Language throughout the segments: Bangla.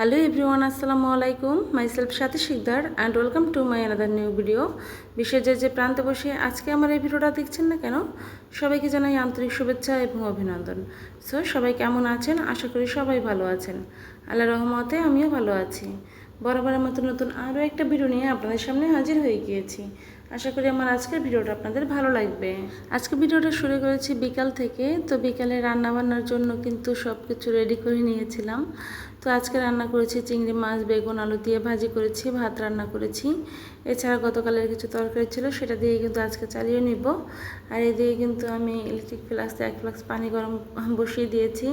হ্যালো এভরিওয়ান আসসালামু আলাইকুম মাইসেলফ সাথে Sikdar and welcome to my another new video বিশ্বের যে যে প্রান্তে বসে আজকে আমার এই ভিডিওটা দেখছেন না কেন? সবাইকে জানাই আন্তরিক শুভেচ্ছা এবং অভিনন্দন। সো সবাই কেমন আছেন? আশা করি সবাই ভালো আছেন। আল্লাহ রহমতে আমিও ভালো আছি। বরাবরের মতো নতুন আরও একটা ভিডিও নিয়ে আপনাদের সামনে হাজির হয়ে গিয়েছি। আশা করি আমার আজকের ভিডিওটা আপনাদের ভালো লাগবে। আজকে ভিডিওটা শুরু করেছি বিকাল থেকে। তো বিকালে রান্নাবান্নার জন্য কিন্তু সব কিছু রেডি করে নিয়েছিলাম। তো আজকে রান্না করেছি চিংড়ি মাছ, বেগুন, আলু দিয়ে ভাজি করেছি, ভাত রান্না করেছি। এছাড়া গতকালের কিছু তরকারি ছিল, সেটা দিয়ে কিন্তু আজকে চালিয়ে নিব। আর এদিকে কিন্তু আমি ইলেকট্রিক ফ্লাক্সে এক ফ্লাক্স পানি গরম বসিয়ে দিয়েছি।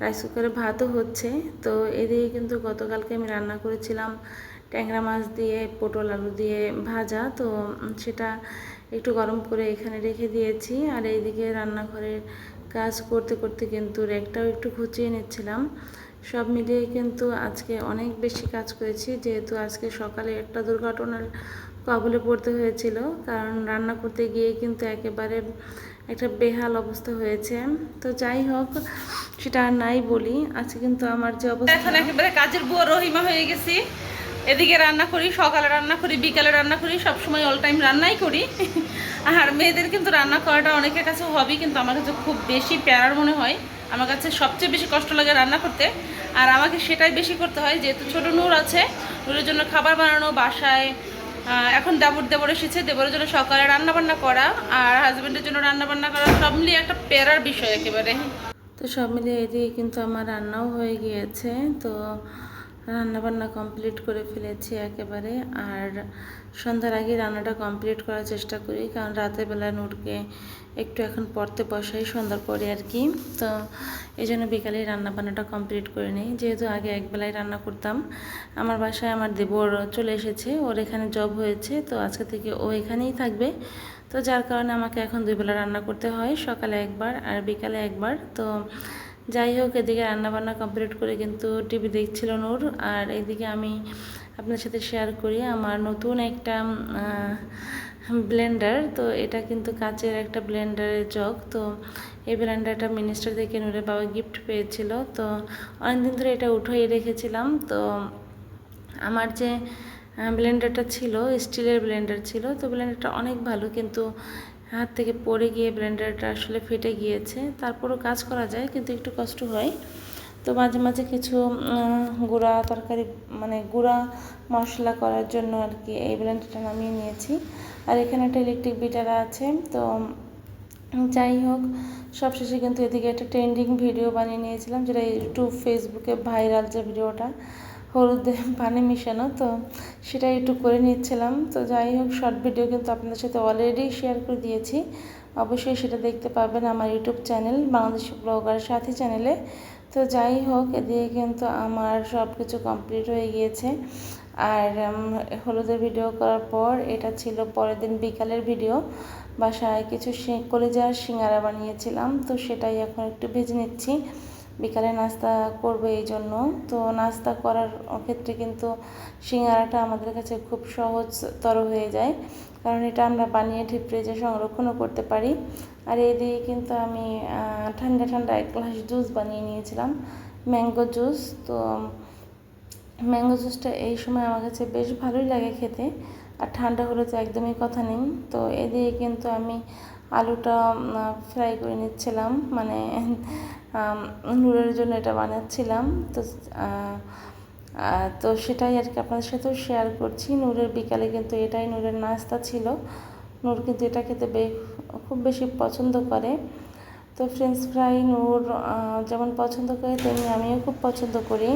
রাইস কুকারে ভাতও হচ্ছে। তো এদিকে কিন্তু গতকালকে আমি রান্না করেছিলাম ট্যাংরা মাছ দিয়ে, পটল আলু দিয়ে ভাজা। তো সেটা একটু গরম করে এখানে রেখে দিয়েছি। আর এইদিকে রান্নাঘরের কাজ করতে করতে কিন্তু রেকটাও একটু খুঁচিয়ে নিচ্ছিলাম। সব মিলিয়ে কিন্তু আজকে অনেক বেশি কাজ করেছি, যেহেতু আজকে সকালে একটা দুর্ঘটনার কবলে পড়তে হয়েছিল। কারণ রান্না করতে গিয়ে কিন্তু একেবারে একটা বেহাল অবস্থা হয়েছে। তো যাই হোক, সেটা আর নাই বলি। আজকে কিন্তু আমার যে অবস্থা এখন একেবারে কাজের বুয়া রহিমা হয়ে গেছি। এদিকে রান্না করি, সকালে রান্না করি, বিকালে রান্না করি সব সময় অল টাইম রান্নাই করি। আর মেয়েদের কিন্তু রান্না করাটা অনেকের কাছে হবি কিন্তু আমার কাছে খুব বেশি প্যারার মনে হয়। আমার কাছে সবচেয়ে বেশি কষ্ট লাগে রান্না করতে। আর আমাকে সেটাই বেশি করতে হয়, যেহেতু ছোটো নূর আছে, নূরের জন্য খাবার বানানো, বাসায় এখন দেবর দেবর এসেছে, দেবরের জন্য সকালে রান্না বান্না করা, আর হাজব্যান্ডের জন্য রান্না বান্না করা, সব মিলিয়ে একটা প্যারার বিষয় একেবারে। তো সব মিলিয়ে এদিকে কিন্তু আমার রান্নাও হয়ে গিয়েছে, তো রান্না বান্না কমপ্লিট করে ফেলেছি একেবারে। আর সন্ধ্যার আগে রান্নাটা কমপ্লিট করার চেষ্টা করি, কারণ রাতের বেলা নূরকে একটু এখন পড়তে বসাই, সন্ধ্যার পরে আর কি। তো এই জন্য বিকালে রান্নাবান্নাটা কমপ্লিট করে নিই। যেহেতু আগে একবেলায় রান্না করতাম, আমার বাসায় আমার দেবর চলে এসেছে, ওর এখানে জব হয়েছে, তো আজকে থেকে ও এখানেই থাকবে। তো যার কারণে আমাকে এখন দুই বেলা রান্না করতে হয়, সকালে একবার আর বিকালে একবার। তো যাই হোক, এদিকে রান্নাবান্না কমপ্লিট করে কিন্তু টিভি দেখছিল নূর। আর এদিকে আমি আপনার সাথে শেয়ার করি আমার নতুন একটা ব্লেন্ডার তো এটা কিন্তু কাচের একটা ব্লেন্ডারের জগ। তো এই ব্লেন্ডারটা মিনিস্টার থেকে নূরের বাবা গিফট পেয়েছিল। তো অনেকদিন ধরে এটা উঠিয়ে রেখেছিলাম। তো আমার যে ব্লেন্ডারটা ছিল স্টিলের ব্লেন্ডার ছিল, তো ব্লেন্ডারটা অনেক ভালো কিন্তু হাত থেকে পড়ে গিয়ে ব্লেন্ডারটা আসলে ফেটে গিয়েছে। তারপরও কাজ করা যায়, কিন্তু একটু কষ্ট হয়। তো মাঝে মাঝে কিছু গুঁড়া তরকারি মানে গুঁড়া মশলা করার জন্য আর কি এই ব্লেন্ডারটা নামিয়ে নিয়েছি। আর এখানে একটা ইলেকট্রিক বিটার আছে, তো যাই হোক, সবশেষে কিন্তু এদিকে একটা ট্রেন্ডিং ভিডিও বানিয়ে নিয়েছিলাম, যেটা ইউটিউব ফেসবুকে ভাইরাল যে ভিডিওটা হলুদে পানি মিশানো, তো সেটা একটু করে নিচ্ছিলাম। তো যাই হোক শর্ট ভিডিও কিন্তু আপনাদের সাথে অলরেডি শেয়ার করে দিয়েছি। অবশ্যই সেটা দেখতে পাবেন আমার ইউটিউব চ্যানেল বাংলাদেশি ব্লগার সাথী চ্যানেলে তো যাই হোক, এদিকে কিন্তু আমার সব কিছু কমপ্লিট হয়ে গিয়েছে। আর হলুদের ভিডিও করার পর এটা ছিল পরের দিন বিকালের ভিডিও বাসায় কিছু কলিজার সিঙ্গারা বানিয়েছিলাম, তো সেটাই এখন একটু ভেজে নিচ্ছি। বিকালে নাস্তা করব এই জন্য। তো নাস্তা করার ক্ষেত্রে কিন্তু সিঙ্গারাটা আমাদের কাছে খুব সহজতর হয়ে যায়। কারণ এটা আমরা বানিয়ে ঠিক ফ্রিজে সংরক্ষণও করতে পারি। আর এই দিয়ে কিন্তু আমি ঠান্ডা ঠান্ডা এক গ্লাস জুস বানিয়ে নিয়েছিলাম, ম্যাঙ্গো জুস। তো ম্যাঙ্গো জুসটা এই সময় আমার কাছে বেশ ভালোই লাগে খেতে। আর ঠান্ডা হলে তো একদমই কথা নেই। তো এদিকে কিন্তু আমি আলুটা ফ্রাই করে নিচ্ছিলাম। মানে নূরের জন্য এটা বানাচ্ছিলাম। তো তো সেটাই আর কি আপনাদের সাথেও শেয়ার করছি। নূরের বিকালে কিন্তু এটাই নূরের নাস্তা ছিল। নূর কিন্তু এটা খেতে খুব বেশি পছন্দ করে। তো ফ্রেঞ্চ ফ্রাই নূর যেমন পছন্দ করে, তেমনি আমিও খুব পছন্দ করি।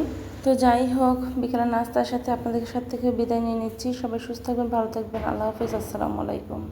তো যাই হোক বিকেলে নাস্তার সাথে আপনাদের সাথে থেকে বিদায় নিয়ে নিচ্ছি। সবাই সুস্থ থাকবেন, ভালো থাকবেন। আল্লাহ হাফিজ, আসসালামু আলাইকুম।